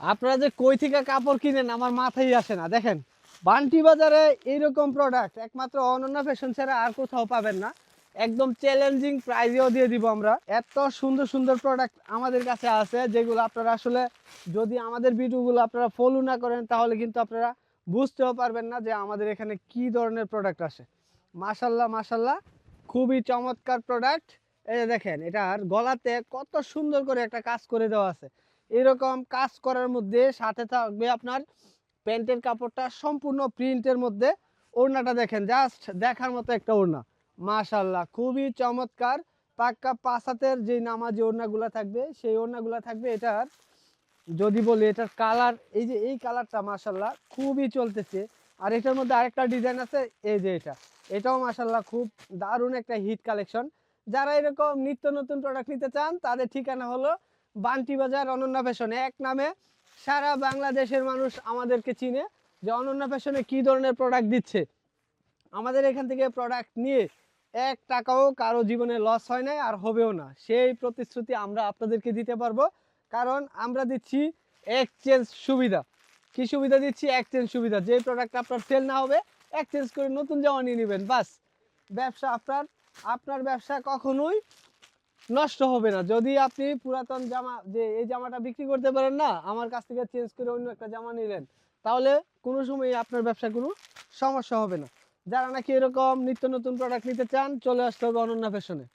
আপনারা যে কই থেকে কাপড় কিনেন, আমার মাথায় আসে না। দেখেন, বান্টি বাজারে এইরকম প্রোডাক্ট একমাত্র অনন্য ফ্যাশন ছাড়া আর কোথাও পাবেন না। একদম চ্যালেঞ্জিং প্রাইজেও দিয়ে দিব আমরা। এত সুন্দর সুন্দর প্রোডাক্ট আমাদের কাছে আছে, যেগুলো আপনারা আসলে যদি আমাদের ভিডিওগুলো আপনারা ফলো না করেন, তাহলে কিন্তু আপনারা বুঝতেও পারবেন না যে আমাদের এখানে কি ধরনের প্রোডাক্ট আসে। মাশাল্লাহ মাশাল্লাহ, খুবই চমৎকার প্রোডাক্ট এই দেখেন, এটার গলাতে কত সুন্দর করে একটা কাজ করে দেওয়া আছে। এরকম কাজ করার মধ্যে সাথে থাকবে আপনার প্যান্টের কাপড়টা সম্পূর্ণ প্রিন্টের মধ্যে। ওড়নাটা দেখেন জাস্ট দেখার মতো একটা ওড়না। মাশাল্লাহ খুবই চমৎকার। পাক্কা পাঁচাতের যে নামাজি ওড়নাগুলো থাকবে, সেই ওড়নাগুলো থাকবে। এটার যদি বলি, এটার কালার, এই যে এই কালারটা মাশাল্লাহ খুবই চলতেছে। আর এটার মধ্যে আরেকটা ডিজাইন আছে, এই যে এটা। এটাও মাশাল্লাহ খুব দারুণ একটা হিট কালেকশন। যারা এরকম নিত্য নতুন প্রোডাক্ট নিতে চান, তাদের ঠিকানা হলো বান্টি বাজার অনন্যা ফ্যাশন। এক নামে সারা বাংলাদেশের মানুষ আমাদেরকে চিনে যে অনন্যা ফ্যাশনে কী ধরনের প্রোডাক্ট দিচ্ছে। আমাদের এখান থেকে প্রোডাক্ট নিয়ে এক টাকাও কারও জীবনে লস হয় নাই আর হবেও না। সেই প্রতিশ্রুতি আমরা আপনাদেরকে দিতে পারব। কারণ আমরা দিচ্ছি এক্সচেঞ্জ সুবিধা। কি সুবিধা দিচ্ছি? এক্সচেঞ্জ সুবিধা। যে প্রোডাক্ট আপনার সেল না হবে এক্সচেঞ্জ করে নতুন জামা নিয়ে নেবেন। বাস। ব্যবসা আপনার আপনার ব্যবসা কখনোই নষ্ট হবে না। যদি আপনি পুরাতন জামা, যে এই জামাটা বিক্রি করতে পারেন না, আমার কাছ থেকে চেঞ্জ করে অন্য একটা জামা নিলেন, তাহলে কোনো সময় আপনার ব্যবসা কোনো সমস্যা হবে না। যারা নাকি এরকম নিত্য নতুন প্রোডাক্ট নিতে চান, চলে আসতে হবে অনন্যা ফ্যাশনে